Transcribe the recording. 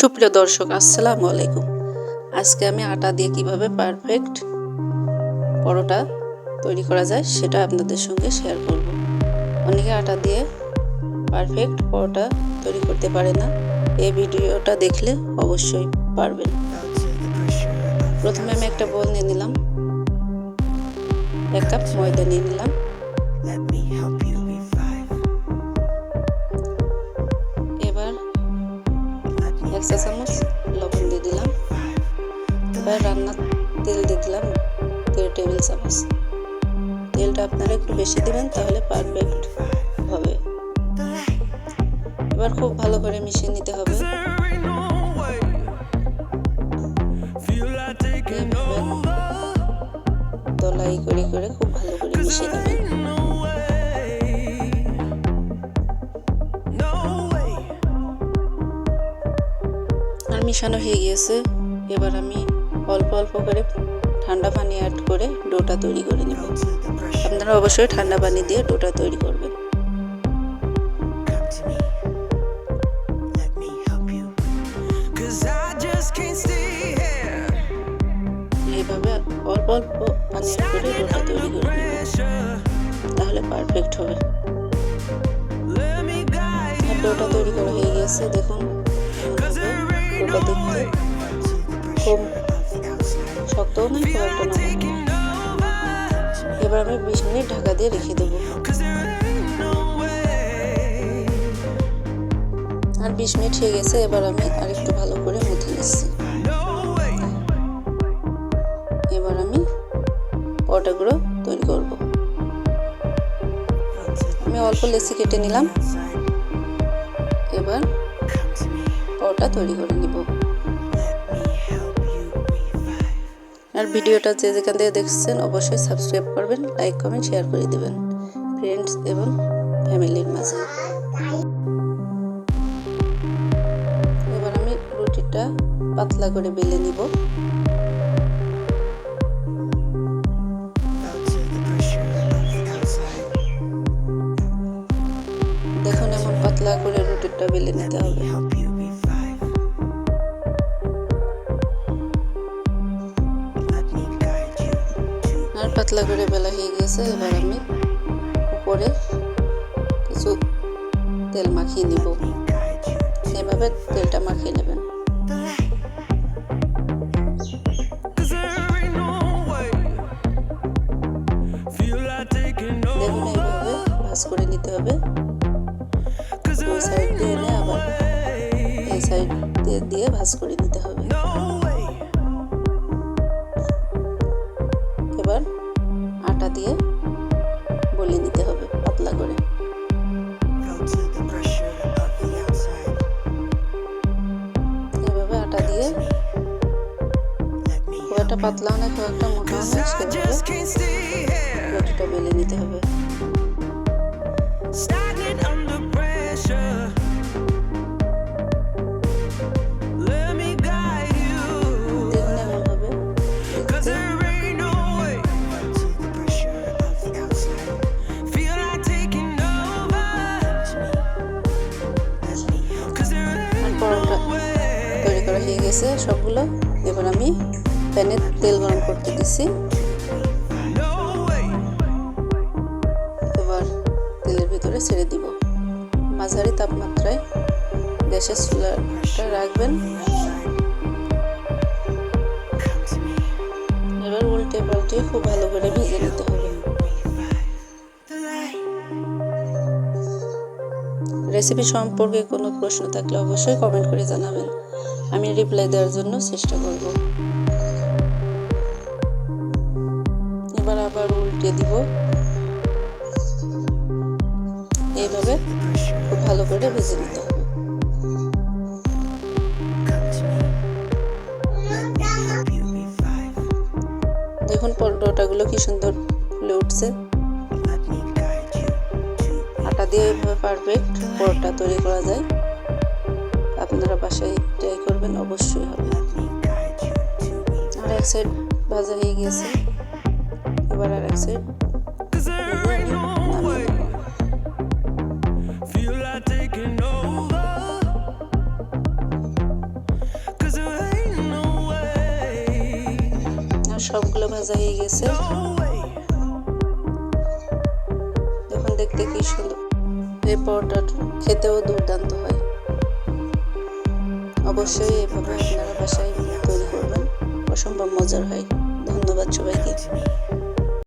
সুপ্রিয় দর্শক, আসসালামু আলাইকুম। আজকে আমি আটা দিয়ে কীভাবে পারফেক্ট পরোটা তৈরি করা যায় সেটা আপনাদের সঙ্গে শেয়ার করব। অনেকে আটা দিয়ে পারফেক্ট পরোটা তৈরি করতে পারে না। এই ভিডিওটা দেখলে অবশ্যই পারবেন। প্রথমে আমি একটা বোল নিয়ে নিলাম। এক কাপ ময়দা নিয়ে নিলাম। চা চামচ লবণ দিয়ে দিলাম এবার রান্নার তেল দিয়ে দিলাম দেড় টেবিল চামচ তেলটা আপনারা একটু বেশি দেবেন তাহলে পারফেক্ট হবে এবার খুব ভালো করে মিশিয়ে নিতে হবে দলাই করে করে খুব ভালো করে মিশিয়ে নেবেন মিশানো হয়ে গিয়েছে। এবার আমি অল্প অল্প করে ঠান্ডা পানি অ্যাড করে ডোটা তৈরি করে নেব। আপনারা অবশ্যই ঠান্ডা পানি দিয়ে ডোটা তৈরি করবেন. এইভাবে অল্প অল্প পানি করে ডোটা তৈরি করে. তাহলে পারফেক্ট হবে। ডোটা তৈরি করা হয়ে গেছে দেখুন। ডোটা দেখতে খুব শক্তও খুব একটা নরম এবার আমি বিশ মিনিট ঢাকা দিয়ে রেখে দেবো আর বিশ মিনিট হয়ে গেছে এবার আমি আরেকটু ভালো করে মুথে নিচ্ছি এবার আমি পরোটাগুলো তৈরি করব আমি অল্প লেসি কেটে নিলাম। এবার পরোটা তৈরি করে নিব. আর ভিডিওটা যে যেখান থেকে দেখছেন অবশ্যই সাবস্ক্রাইব করবেন, লাইক, কমেন্ট, শেয়ার করে দিবেন ফ্রেন্ডস এবং ফ্যামিলির মাঝে এবার আমি রুটিটা পাতলা করে বেলে নিব. দেখুন, এমন পাতলা করে রুটিটা বেলে নিতে হবে পাতলা করে বেলা হয়ে গেছে, এবার আমি উপরে কিছু তেল মাখিয়ে নিব। এভাবে তেলটা মাখিয়ে নেবেন। দেখুন, এইভাবে ভাজ করে নিতে হবে। সাইড দিয়ে এনে আবার এই সাইড দিয়ে ভাজ করে নিতে হবে। এভাবে আটা দিয়ে খুব একটা পাতলা না খুব একটা মোটা না সেভাবে. রুটিটা বেলে নিতে হবে। করা হয়ে গেছে, সবগুলো। এবার আমি প্যানে তেল গরম করতে দিছি। এবার তেলের ভিতরে ছেড়ে দিব। মাঝারি তাপমাত্রায় গ্যাসের চুলাটা রাখবেন. এবার উল্টে পাল্টে খুব ভালো করে ভেজে নিতে হবে। রেসিপি সম্পর্কে কোনো প্রশ্ন থাকলে অবশ্যই কমেন্ট করে জানাবেন। আমি রিপ্লাই দেওয়ার জন্য চেষ্টা করব। এবার আবার উল্টে দিব। এইভাবে খুব ভালো করে ভেজে নিতে হবে. দেখুন পরোটাগুলো কি সুন্দর ফুলে উঠছে। আটা দিয়ে এভাবে পারফেক্ট পরোটা তৈরি করা যায়। আপনারা বাসায় করবেন অবশ্যই। হবে আর এক সাইড ভাজা হয়ে গেছে। এবার আর এক সাইড সবগুলো ভাজা হয়ে গেছে। এখন দেখতে কি সুন্দর। এই পরোটাটা খেতেও দুর্দান্ত হয়। অবশ্যই এভাবে আপনারা বাসায় তৈরি করবেন অসম্ভব মজার হয় ধন্যবাদ সবাইকে.